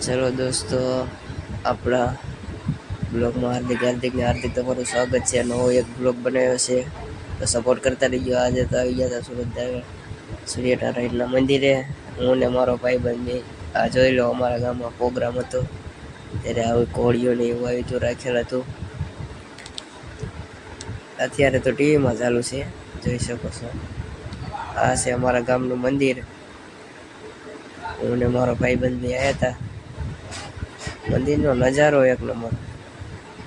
ચલો દોસ્તો, આપણા બ્લોગમાં હાર્દિક હાર્દિક ને હાર્દિક તમારું સ્વાગત છે. નવો એક બ્લોગ બનાવ્યો છે. તો સપોર્ટ કરતા રહીજો. આજે તો આવી ગયા હતા સુરત સૂર્યનારાયણના મંદિરે. હું ને મારો ભાઈ બંધ આ જોઈ લો, અમારા ગામમાં પ્રોગ્રામ હતો. ત્યારે આવી કોળીઓ ને એવું આવી હતું રાખેલ હતું અત્યારે તો ટીવીમાં ચાલુ છે. જોઈ શકો છો. આ છે અમારા ગામનું મંદિર. હું ને મારો ભાઈબંધ બી આવ્યા હતા. મંદિરનો નજારો એક નંબર.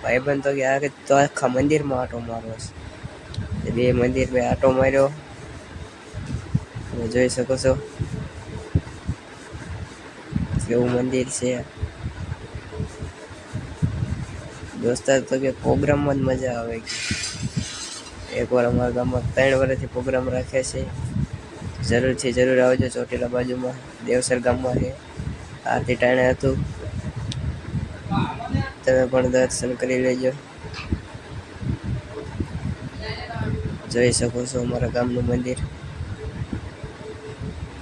ભાઈબંધ તો કે કે તો આખા મંદિરમાં આટો મારવો છે. બે મંદિર મેં આટો માર્યો. તમે જોઈ શકો છો. કેવું મંદિર છે. દોસ્તાર તો કે પ્રોગ્રામમાં જ મજા આવે. એકવાર અમારા ગામમાં ત્રણ વર્ષથી પ્રોગ્રામ રાખે છે. જરૂરથી જરૂર આવજો ચોટીલા બાજુમાં. દેવસર ગામમાં છે. આરતી ટાણે હતું. તમે પણ દર્શન કરી લેજો. જોઈ શકો છો અમારા ગામનું મંદિર.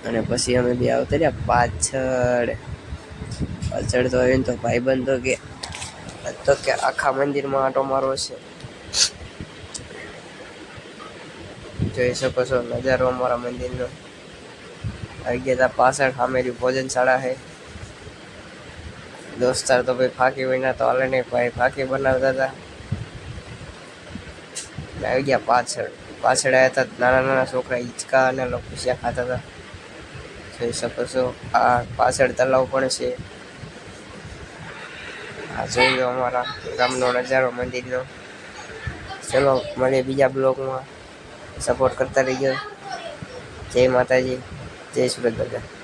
અને પછી અમે બી આવતા રહ્યા પાછળ. પાછળ તો આવીને તો ભાઈબંધ કે, તો કે આખા મંદિરમાં આટો મારો છે. જોઈ શકો છો નજારો અમારા મંદિરનો. આવી ગયા પાછળ સામેરી ભોજનશાળા છે. દોસ્તાર તો ભાઈ ફાંકી વિના તો હાલે નહીં ભાઈ ફાંકી બનાવતા હતા ને આવી ગયા પાછળ પાછળ આવ્યા હતા નાના નાના છોકરા હિંચકા અને લોકોશિયા ખાતા હતા જોઈ શકો છો આ પાછળ તલાવ પણ છે આ જોઈ લો અમારા ગામનો નજારો મંદિરનો। ચલો, મળીએ બીજા બ્લોગમાં. સપોર્ટ કરતા રહીજો. જય માતાજી, જય સુરત દાદા.